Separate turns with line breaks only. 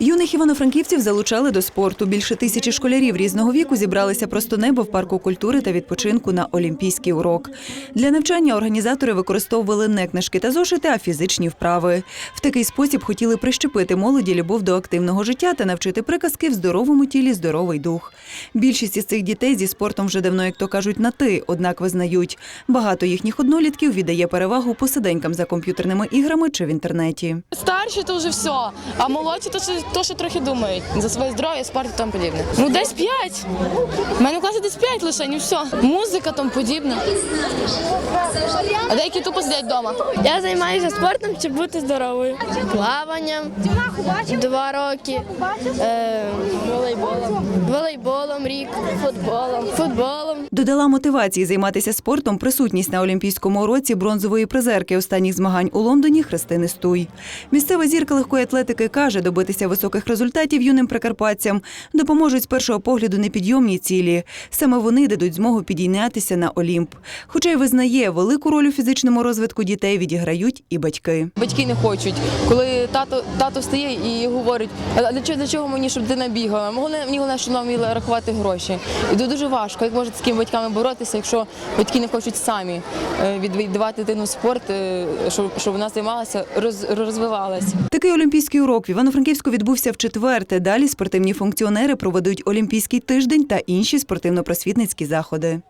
Юних івано-франківців залучали до спорту. Більше тисячі школярів різного віку зібралися просто небо в парку культури та відпочинку на олімпійський урок. Для навчання організатори використовували не книжки та зошити, а фізичні вправи. В такий спосіб хотіли прищепити молоді любов до активного життя та навчити приказки в здоровому тілі здоровий дух. Більшість із цих дітей зі спортом вже давно, як то кажуть, на ти, однак визнають, багато їхніх однолітків віддає перевагу посиденькам за комп'ютерними іграми чи в інтернеті.
Старші то вже все, а молодші то, то що трохи думають за своє здоров'я, спорт і тому подібне. Ну десь п'ять. У мене в класі десь п'ять лише, і все. Музика тому подібне. А деякі тупо сидять вдома.
Я займаюся спортом, щоб бути здоровою. Плаванням два роки, е, волейболом, волейболом рік, футболом, футболом.
Додала мотивації займатися спортом присутність на Олімпійському уроці бронзової призерки останніх змагань у Лондоні Христини Стуй. Місцева зірка легкої атлетики каже, добитися високих результатів юним прикарпатцям допоможуть з першого погляду непідйомні цілі. Саме вони дадуть змогу підійнятися на Олімп. Хоча й визнає, велику роль у фізичному розвитку дітей відіграють і батьки.
Батьки не хочуть. Коли тато, тато встає і говорить, а для чого, для чого мені, щоб дитина бігала? Мені головне, щоб вона вміла рахувати гроші. І дуже важко, як можуть з такими батьками боротися, якщо батьки не хочуть самі е, віддавати дитину спорт, е, щоб, вона займалася, роз, розвивалася.
Такий олімпійський урок в Івано-Франківську відбувся в четверте. Далі спортивні функціонери проведуть олімпійський тиждень та інші спортивно-просвітницькі заходи.